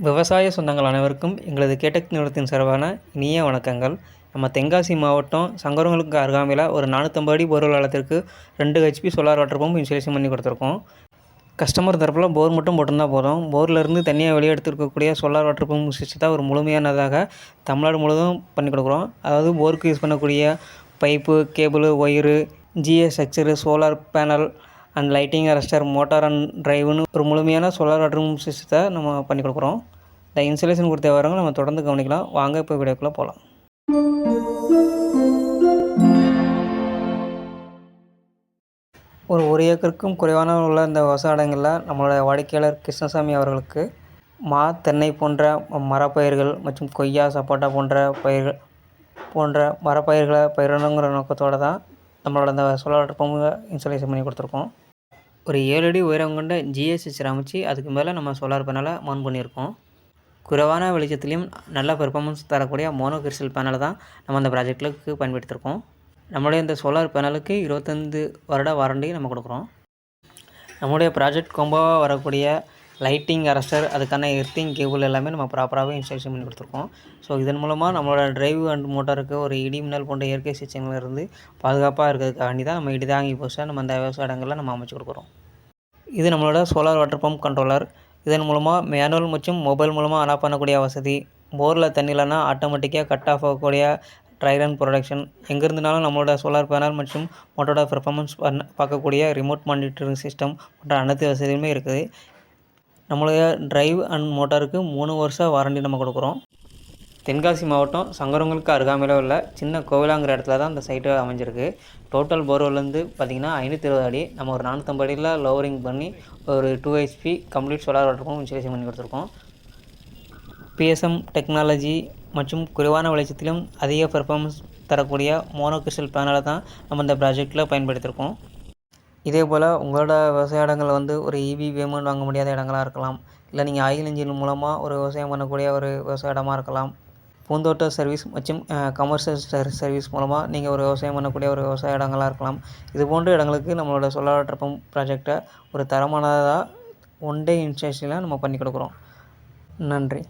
விவசாய சொந்தங்கள் அனைவருக்கும் எங்களது கேடெக் நிறுவனத்தின் சார்பான இனிய வணக்கங்கள். நம்ம தென்காசி மாவட்டம் சங்கரங்களுக்கு அருகாமையில் ஒரு நானூற்றம்பது அடி போர்வெல் ரெண்டு HP solar water pump insulation பண்ணி கொடுத்துருக்கோம். கஸ்டமர் தரப்பில் போர் மட்டும் போட்டிருந்தா போதும். போர்லேருந்து தனியாக வெளியே எடுத்துருக்கக்கூடிய சோலார் வாட்டர் பம்ப் சிஸ்டத்தை ஒரு முழுமையானதாக தமிழ்நாடு முழுவதும் பண்ணி கொடுக்குறோம். அதாவது போருக்கு யூஸ் பண்ணக்கூடிய pipe cable wire GS structure solar panel and lighting arrester motor and டிரைவ்னு ஒரு முழுமையான சோலார் வாட்டர் சிஸ்டத்தை நம்ம பண்ணி கொடுக்குறோம். இந்த இன்சுலேஷன் கொடுத்த வரவங்க நம்ம தொடர்ந்து கவனிக்கலாம். வாங்க இப்போ வீடியோக்குள்ளே போகலாம் ஒரு ஒரு ஏக்கருக்கும் குறைவான உள்ள இந்த விவசாயங்களில் நம்மளோட வாடிக்கையாளர் கிருஷ்ணசாமி அவர்களுக்கு மா தென்னை போன்ற மரப்பயிர்கள் மற்றும் கொய்யா சப்போட்டா போன்ற பயிர்கள் போன்ற மரப்பயிர்களை பயிரணுங்கிற நோக்கத்தோடு தான் நம்மளோட அந்த சோலார் பம்பு இன்சுலேஷன் பண்ணி கொடுத்துருக்கோம். ஒரு ஏழு அடி உயரம் கொண்ட ஜிஎஸ்ஹெச் அமைச்சு அதுக்கு மேலே நம்ம சோலார் பேனலை மவுண்ட் பண்ணியிருக்கோம். குறைவான வெளிச்சத்துலேயும் நல்ல பெர்ஃபார்மன்ஸ் தரக்கூடிய மோனோ கிறிஸ்டல் பேனலை தான் நம்ம அந்த ப்ராஜெக்ட்டுக்கு பயன்படுத்தியிருக்கோம். நம்மளுடைய இந்த சோலார் பேனலுக்கு இருபத்தஞ்சு வருட வாரண்டி நம்ம கொடுக்குறோம். நம்முடைய ப்ராஜெக்ட் கொம்போவாக வரக்கூடிய லைட்டிங் அரஸ்டர் அதுக்கான எர்த்திங் கேபிள் எல்லாமே நம்ம ப்ராப்பராகவே இன்ஸ்டாலேஷன் பண்ணி கொடுத்துருக்கோம். ஸோ இதன் மூலமாக நம்மளோட டிரைவ் அண்ட் மோட்டருக்கு ஒரு இடி மின்னல் போன்ற இயற்கை சிகிச்சைகளிலிருந்து பாதுகாப்பாக இருக்கிறதுக்காண்டி தான் நம்ம இடிதாங்கி போஸ்ட்டாக நம்ம அந்த விவசாய இடங்களில் நம்ம அமைச்சு கொடுக்குறோம். இது நம்மளோட சோலார் வாட்டர் பம்ப் கண்ட்ரோலர் இதன் மூலமாக மேனுவல் மற்றும் மொபைல் மூலமாக ஆன் ஆஃப் பண்ணக்கூடிய வசதி. போரில் தண்ணி இல்லைன்னா ஆட்டோமேட்டிக்காக கட் ஆஃப் ஆகக்கூடிய ட்ரை ரன் ப்ரொடக்ஷன் எங்கேருந்தாலும் நம்மளோட சோலார் பேனல் மற்றும் மோட்டரோட பெர்ஃபார்மன்ஸ் பண்ண பார்க்கக்கூடிய ரிமோட் மானிட்டரிங் சிஸ்டம் போன்ற அனைத்து வசதியுமே இருக்குது. நம்மளுடைய ட்ரைவ் அண்ட் மோட்டாருக்கு மூணு வருஷம் வாரண்டி நம்ம கொடுக்குறோம். தென்காசி மாவட்டம் சங்கரங்களுக்கு அருகாமையில் உள்ள சின்ன கோவிலாங்கிற இடத்துல தான் இந்த சைட்டு அமைஞ்சிருக்கு. டோட்டல் போர்வெல்லேருந்து பார்த்திங்கன்னா ஐநூற்றி இருபது அடி. நம்ம ஒரு நானூற்றம்பது அடியில் லோவரிங் பண்ணி ஒரு டூ ஹெச்பி கம்ப்ளீட் சோலார் வாட்டருக்கும் இன்சுலேஷன் பண்ணி கொடுத்துருக்கோம். பிஎஸ்எம் டெக்னாலஜி மற்றும் குறைவான வெளிச்சத்திலும் அதிக பெர்ஃபார்மன்ஸ் தரக்கூடிய மோனோ கிறிஸ்டல் பேனலை தான் நம்ம இந்த ப்ராஜெக்டில் பயன்படுத்தியிருக்கோம் இதே போல் உங்களோட விவசாய இடங்கள் வந்து ஒரு இவி பேமெண்ட் வாங்க முடியாத இடங்களாக இருக்கலாம். இல்லை நீங்கள் ஆயில் இன்ஜின் மூலமாக ஒரு விவசாயம் பண்ணக்கூடிய ஒரு விவசாய இடமா இருக்கலாம். பூந்தோட்ட சர்வீஸ் மற்றும் கமர்ஷியல் சர்வீஸ் மூலமாக நீங்கள் ஒரு விவசாயம் பண்ணக்கூடிய ஒரு விவசாய இடங்களாக இருக்கலாம். இது போன்ற இடங்களுக்கு நம்மளோட சோலார் வாட்டர் பம்ப் ப்ராஜெக்டை ஒரு தரமானதாக ஒன் டே இன்ஸ்டேஷனில் நம்ம பண்ணி கொடுக்குறோம். நன்றி.